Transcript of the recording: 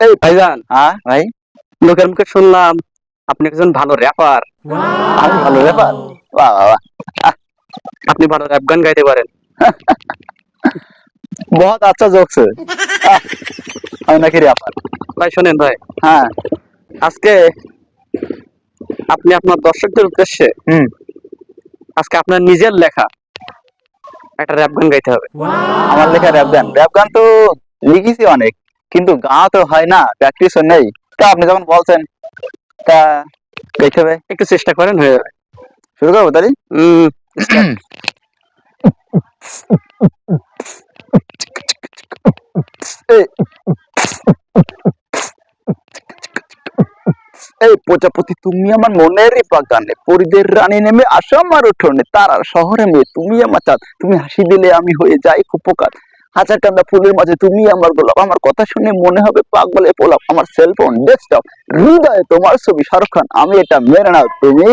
ভাইজান হ্যাঁ? ভাই লোকের মুখে শুনলাম আপনি একজন ভালো র্যাপার আমি ভালো ব্যাপার বাহ আপনি ভালো র্যাপ গান গাইতে পারেন। বহুত আচ্ছা জোকস আমি নাকি ব্যাপার ভাই শোনেন ভাই। হ্যাঁ। আজকে আপনি আপনার দর্শকদের উদ্দেশ্যে হুম। আজকে আপনার নিজের লেখা একটা র্যাপ গান গাইতে হবে। আমার লেখা র্যাপ গান। র্যাপ গান তো লিখেছি অনেক। কিন্তু গাওয়া তো হয় না প্র্যাকটিস নেই। তা আপনি যখন বলছেন তা গাইতে হবে একটু চেষ্টা করেন হয়ে যাবে। শুরু করব তাহলে? এই। প্রজাপতি তুমি আমার মনেরই বাগানে পরিদের রানী নেমে আসো আমার উঠোনে তারার শহরে মেয়ে তুমি আমার চাঁদ। তুমি হাসি দিলে আমি হয়ে যাই উপকার। হাজার কান্দা ফুলের মাঝে তুমি আমার গোলাপ। আমার কথা শুনে মনে হবে পাগলে পোলাপ। আমার সেলফোন ডেস্কটপ হৃদয়ে তোমার ছবি, শাহরুখ খান, আমি এটা মেনে নাও তুমি